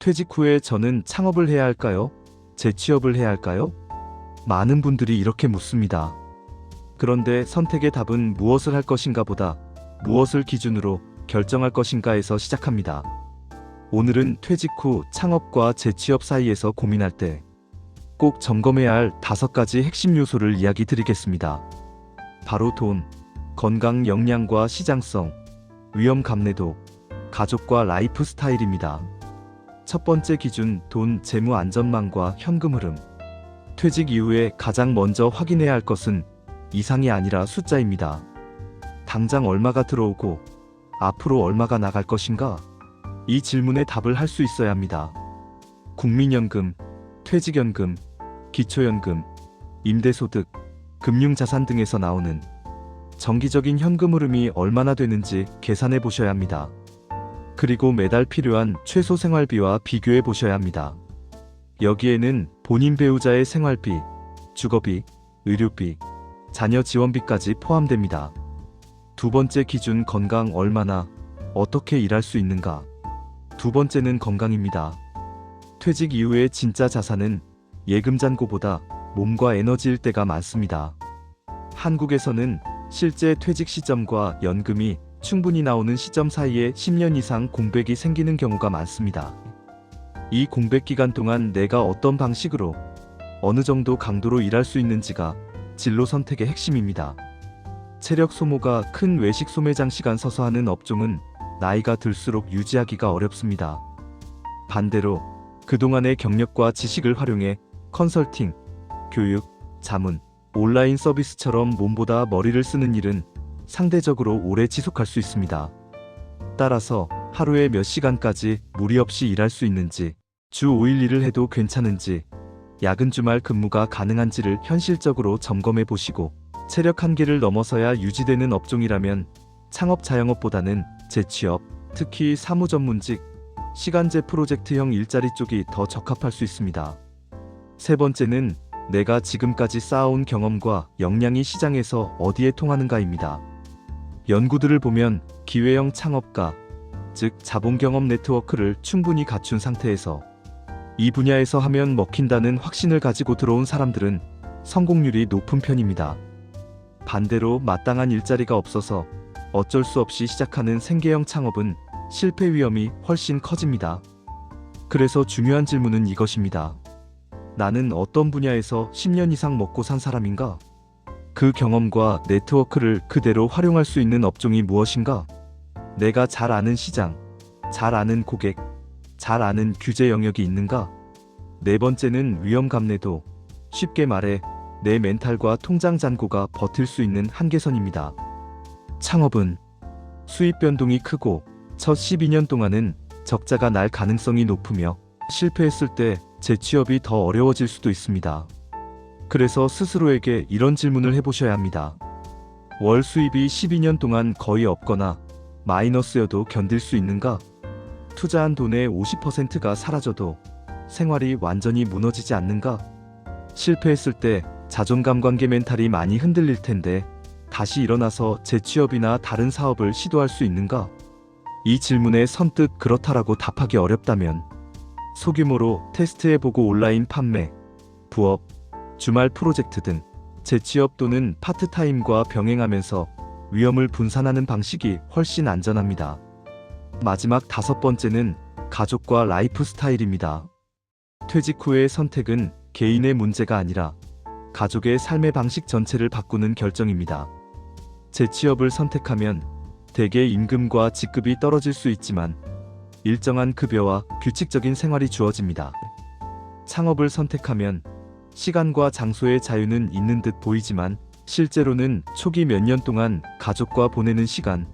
퇴직 후에 저는 창업을 해야 할까요? 재취업을 해야 할까요? 많은 분들이 이렇게 묻습니다. 그런데 선택의 답은 무엇을 할 것인가 보다 무엇을 기준으로 결정할 것인가에서 시작합니다. 오늘은 퇴직 후 창업과 재취업 사이에서 고민할 때 꼭 점검해야 할 다섯 가지 핵심 요소를 이야기 드리겠습니다. 바로 돈, 건강 역량과 시장성, 위험 감내도, 가족과 라이프 스타일입니다. 첫 번째 기준 돈 재무 안전망과 현금 흐름. 퇴직 이후에 가장 먼저 확인해야 할 것은 이상이 아니라 숫자입니다. 당장 얼마가 들어오고 앞으로 얼마가 나갈 것인가? 이 질문에 답을 할 수 있어야 합니다. 국민연금, 퇴직연금, 기초연금, 임대소득, 금융자산 등에서 나오는 정기적인 현금 흐름이 얼마나 되는지 계산해 보셔야 합니다. 그리고 매달 필요한 최소 생활비와 비교해 보셔야 합니다. 여기에는 본인 배우자의 생활비, 주거비, 의료비, 자녀 지원비까지 포함됩니다. 두 번째 기준 건강 얼마나, 어떻게 일할 수 있는가. 두 번째는 건강입니다. 퇴직 이후의 진짜 자산은 예금 잔고보다 몸과 에너지일 때가 많습니다. 한국에서는 실제 퇴직 시점과 연금이 충분히 나오는 시점 사이에 10년 이상 공백이 생기는 경우가 많습니다. 이 공백 기간 동안 내가 어떤 방식으로 어느 정도 강도로 일할 수 있는지가 진로 선택의 핵심입니다. 체력 소모가 큰 외식 소매 장 시간 서서 하는 업종은 나이가 들수록 유지하기가 어렵습니다. 반대로 그동안의 경력과 지식을 활용해 컨설팅, 교육, 자문, 온라인 서비스처럼 몸보다 머리를 쓰는 일은 상대적으로 오래 지속할 수 있습니다. 따라서 하루에 몇 시간까지 무리 없이 일할 수 있는지, 주 5일 일을 해도 괜찮은지, 야근 주말 근무가 가능한지를 현실적으로 점검해 보시고, 체력 한계를 넘어서야 유지되는 업종이라면 창업 자영업보다는 재취업, 특히 사무 전문직, 시간제 프로젝트형 일자리 쪽이 더 적합할 수 있습니다. 세 번째는 내가 지금까지 쌓아온 경험과 역량이 시장에서 어디에 통하는가입니다. 연구들을 보면 기회형 창업가, 즉 자본 경험 네트워크를 충분히 갖춘 상태에서 이 분야에서 하면 먹힌다는 확신을 가지고 들어온 사람들은 성공률이 높은 편입니다. 반대로 마땅한 일자리가 없어서 어쩔 수 없이 시작하는 생계형 창업은 실패 위험이 훨씬 커집니다. 그래서 중요한 질문은 이것입니다. 나는 어떤 분야에서 10년 이상 먹고 산 사람인가? 그 경험과 네트워크를 그대로 활용할 수 있는 업종이 무엇인가? 내가 잘 아는 시장, 잘 아는 고객, 잘 아는 규제 영역이 있는가? 네 번째는 위험 감내도. 쉽게 말해 내 멘탈과 통장 잔고가 버틸 수 있는 한계선입니다. 창업은 수입 변동이 크고 첫 12년 동안은 적자가 날 가능성이 높으며 실패했을 때 재취업이 더 어려워질 수도 있습니다. 그래서 스스로에게 이런 질문을 해보셔야 합니다. 월 수입이 12년 동안 거의 없거나 마이너스여도 견딜 수 있는가? 투자한 돈의 50%가 사라져도 생활이 완전히 무너지지 않는가? 실패했을 때 자존감 관계 멘탈이 많이 흔들릴 텐데 다시 일어나서 재취업이나 다른 사업을 시도할 수 있는가? 이 질문에 선뜻 그렇다라고 답하기 어렵다면 소규모로 테스트해보고 온라인 판매, 부업, 주말 프로젝트 등 재취업 또는 파트타임과 병행하면서 위험을 분산하는 방식이 훨씬 안전합니다. 마지막 다섯 번째는 가족과 라이프 스타일입니다. 퇴직 후의 선택은 개인의 문제가 아니라 가족의 삶의 방식 전체를 바꾸는 결정입니다. 재취업을 선택하면 대개 임금과 직급이 떨어질 수 있지만 일정한 급여와 규칙적인 생활이 주어집니다. 창업을 선택하면 시간과 장소의 자유는 있는 듯 보이지만 실제로는 초기 몇 년 동안 가족과 보내는 시간,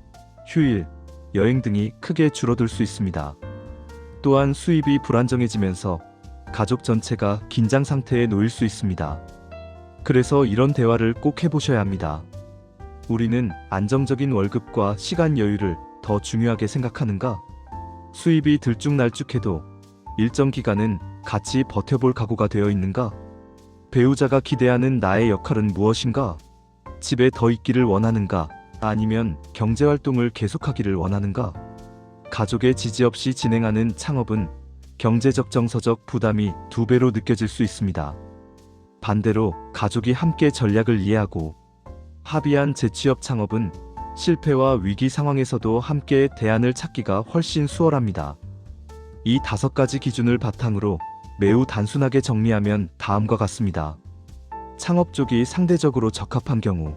휴일, 여행 등이 크게 줄어들 수 있습니다. 또한 수입이 불안정해지면서 가족 전체가 긴장 상태에 놓일 수 있습니다. 그래서 이런 대화를 꼭 해보셔야 합니다. 우리는 안정적인 월급과 시간 여유를 더 중요하게 생각하는가? 수입이 들쭉날쭉해도 일정 기간은 같이 버텨볼 각오가 되어 있는가? 배우자가 기대하는 나의 역할은 무엇인가? 집에 더 있기를 원하는가? 아니면 경제활동을 계속하기를 원하는가? 가족의 지지 없이 진행하는 창업은 경제적 정서적 부담이 두 배로 느껴질 수 있습니다. 반대로 가족이 함께 전략을 이해하고 합의한 재취업 창업은 실패와 위기 상황에서도 함께 대안을 찾기가 훨씬 수월합니다. 이 다섯 가지 기준을 바탕으로 매우 단순하게 정리하면 다음과 같습니다. 창업 쪽이 상대적으로 적합한 경우,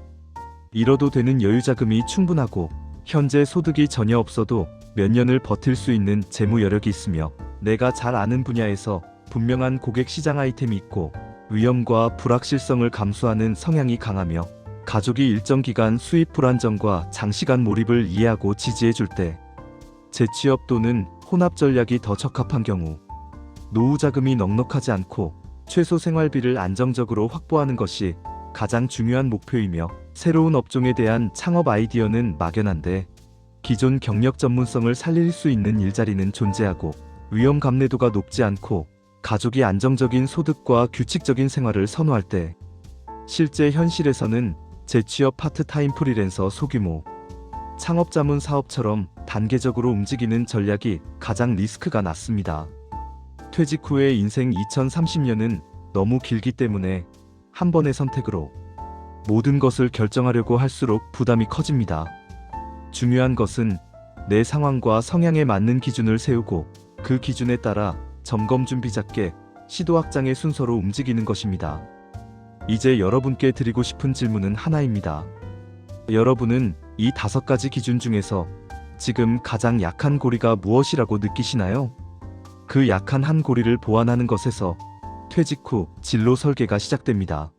잃어도 되는 여유 자금이 충분하고 현재 소득이 전혀 없어도 몇 년을 버틸 수 있는 재무 여력이 있으며 내가 잘 아는 분야에서 분명한 고객 시장 아이템이 있고 위험과 불확실성을 감수하는 성향이 강하며 가족이 일정 기간 수입 불안정과 장시간 몰입을 이해하고 지지해 줄 때 재취업 또는 혼합 전략이 더 적합한 경우 노후 자금이 넉넉하지 않고 최소 생활비를 안정적으로 확보하는 것이 가장 중요한 목표이며 새로운 업종에 대한 창업 아이디어는 막연한데 기존 경력 전문성을 살릴 수 있는 일자리는 존재하고 위험 감내도가 높지 않고 가족이 안정적인 소득과 규칙적인 생활을 선호할 때 실제 현실에서는 재취업 파트타임 프리랜서 소규모 창업 자문 사업처럼 단계적으로 움직이는 전략이 가장 리스크가 낮습니다. 퇴직 후의 인생 2030년은 너무 길기 때문에 한 번의 선택으로 모든 것을 결정하려고 할수록 부담이 커집니다. 중요한 것은 내 상황과 성향에 맞는 기준을 세우고 그 기준에 따라 점검 준비 작게 시도 확장의 순서로 움직이는 것입니다. 이제 여러분께 드리고 싶은 질문은 하나입니다. 여러분은 이 다섯 가지 기준 중에서 지금 가장 약한 고리가 무엇이라고 느끼시나요? 그 약한 한 고리를 보완하는 것에서 퇴직 후 진로 설계가 시작됩니다.